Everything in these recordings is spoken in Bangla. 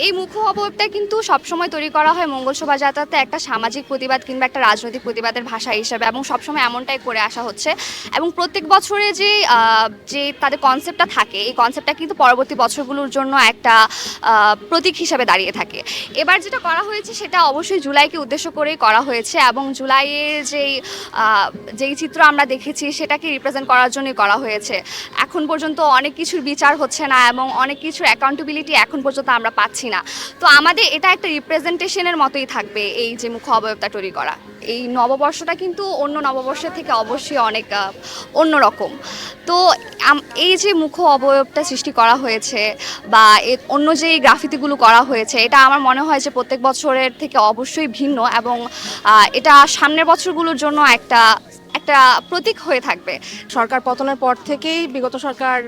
এই মুখ্য অবয়বটা কিন্তু সবসময় তৈরি করা হয় মঙ্গল শোভাযাত্রাতে একটা সামাজিক প্রতিবাদ কিংবা একটা রাজনৈতিক প্রতিবাদের ভাষা হিসেবে এবং সবসময় এমনটাই করে আসা হচ্ছে। এবং প্রত্যেক বছরে যে যে তাদের কনসেপ্টটা থাকে, এই কনসেপ্টটা কিন্তু পরবর্তী বছরগুলোর জন্য একটা প্রতীক হিসেবে দাঁড়িয়ে থাকে। এবার যেটা করা হয়েছে সেটা অবশ্যই জুলাইকে উদ্দেশ্য করেই করা হয়েছে এবং জুলাইয়ের যেই যেই চিত্র আমরা দেখেছি সেটাকে রিপ্রেজেন্ট করার জন্যই করা হয়েছে। এখন পর্যন্ত অনেক কিছুর বিচার হচ্ছে না এবং অনেক কিছুর অ্যাকাউন্টেবিলিটি এখন পর্যন্ত আমরা পাচ্ছি না। তো আমাদের এটা একটা রিপ্রেজেন্টেশনের মতোই থাকবে এই যে মুখ অবয়বটা তৈরি করা। এই নববর্ষটা কিন্তু অন্য নববর্ষের থেকে অবশ্যই অনেক অন্যরকম। তো এই যে মুখ অবয়বটা সৃষ্টি করা হয়েছে বা অন্য যে গ্রাফিতিগুলো করা হয়েছে, এটা আমার মনে হয় যে প্রত্যেক বছরের থেকে অবশ্যই ভিন্ন এবং এটা সামনের বছরগুলোর জন্য একটা একটা প্রতীক হয়ে থাকবে। সরকার পতনের পর থেকেই বিগত সরকার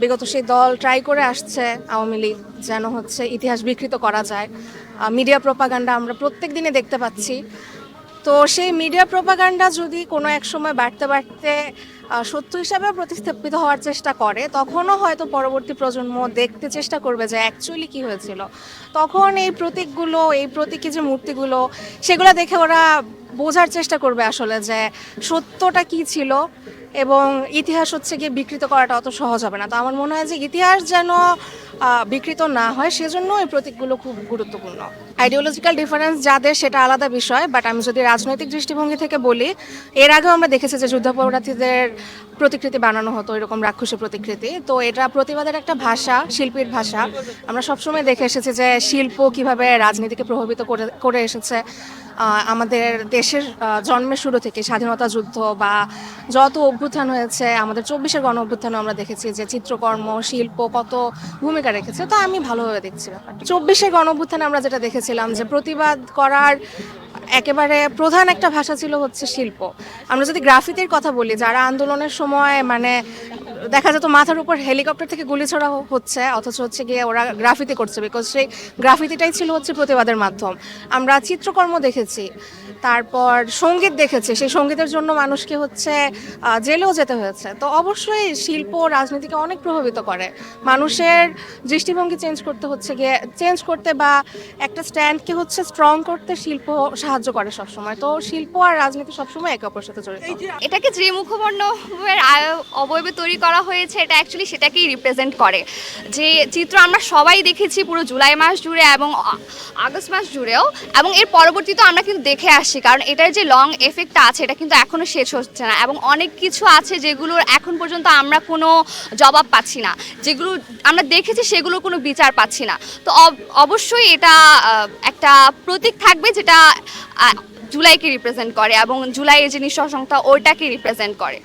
বিগত সেই দল ট্রাই করে আসছে আওয়ামী লীগ যেন হচ্ছে ইতিহাস বিকৃত করা যায়। মিডিয়া প্রপাগান্ডা আমরা প্রত্যেক দিনে দেখতে পাচ্ছি। তো সেই মিডিয়া প্রপাগান্ডা যদি কোনো এক সময় বাড়তে বাড়তে সত্য হিসাবে প্রতিস্থাপিত হওয়ার চেষ্টা করে, তখনও হয়তো পরবর্তী প্রজন্ম দেখতে চেষ্টা করবে যে অ্যাকচুয়ালি কি হয়েছিল। তখন এই প্রতীকগুলো, এই প্রতীকী যে মূর্তিগুলো, সেগুলো দেখে ওরা বোঝার চেষ্টা করবে আসলে যে সত্যটা কি ছিল এবং ইতিহাস হচ্ছে গিয়ে বিকৃত করাটা অত সহজ হবে না। তো আমার মনে হয় যে ইতিহাস যেন বিকৃত না হয়, সেজন্য এই প্রতীকগুলো খুব গুরুত্বপূর্ণ। আইডিওলজিক্যাল ডিফারেন্স যাদের সেটা আলাদা বিষয় বাট আমি যদি রাজনৈতিক দৃষ্টিভঙ্গি থেকে বলি, এর আগেও আমরা দেখেছি যে যুদ্ধাপরাধীদের প্রতিকৃতি বানানো হতো, এরকম রাক্ষসী প্রতিকৃতি। তো এটা প্রতিবাদের একটা ভাষা, শিল্পীর ভাষা। আমরা সবসময় দেখে এসেছি যে শিল্প কীভাবে রাজনীতিকে প্রভাবিত করে করে এসেছে। আমাদের দেশের জন্মের শুরু থেকে স্বাধীনতা যুদ্ধ বা যত অভ্যুত্থান হয়েছে, আমাদের চব্বিশের গণ অভ্যুত্থানে আমরা দেখেছি যে চিত্রকর্ম, শিল্প কত ভূমিকা রেখেছে। তো আমি ভালোভাবে দেখছি ব্যাপারটা। চব্বিশের গণ অভ্যুত্থানে আমরা যেটা দেখেছিলাম যে প্রতিবাদ করার একেবারে প্রধান একটা ভাষা ছিল হচ্ছে শিল্প। আমরা যদি গ্রাফিতির কথা বলি, যারা আন্দোলনের সময় মানে দেখা যেত মাথার উপর হেলিকপ্টার থেকে গুলি ছড়া হচ্ছে, অথচ হচ্ছে গিয়ে ওরা গ্রাফিতি করছে বিকজ সেই গ্রাফিতিটাই ছিল হচ্ছে প্রতিবাদের মাধ্যম। আমরা চিত্রকর্ম দেখেছি, তারপর সংগীত দেখেছি, সেই সঙ্গীতের জন্য মানুষকে হচ্ছে জেলেও যেতে হয়েছে। তো অবশ্যই শিল্প রাজনীতিকে অনেক প্রভাবিত করে। মানুষের দৃষ্টিভঙ্গি চেঞ্জ করতে হচ্ছে গিয়ে চেঞ্জ করতে বা একটা স্ট্যান্ডকে হচ্ছে স্ট্রং করতে শিল্প সাহায্য করে সবসময়। তো শিল্প আর রাজনীতি সবসময় একে অপরের সাথে জড়িত। এটাকে যে অবয়বে তৈরি করা হয়েছে, এটা অ্যাকচুয়ালি সেটাকেই রিপ্রেজেন্ট করে। যে চিত্র আমরা সবাই দেখেছি পুরো জুলাই মাস জুড়ে এবং আগস্ট মাস জুড়েও, এবং এর পরবর্তীতে আমরা কিন্তু দেখে আসছি কারণ এটার যে লং এফেক্টটা আছে, এটা কিন্তু এখনও শেষ হচ্ছে না, এবং অনেক কিছু আছে যেগুলোর এখন পর্যন্ত আমরা কোনো জবাব পাচ্ছি না। যেগুলো আমরা দেখেছি সেগুলোর কোনো বিচার পাচ্ছি না। তো অবশ্যই এটা একটা প্রতীক থাকবে যেটা জুলাইকে রিপ্রেজেন্ট করে, এবং জুলাইয়ের যে নিঃসংসংতা, ওইটাকে রিপ্রেজেন্ট করে।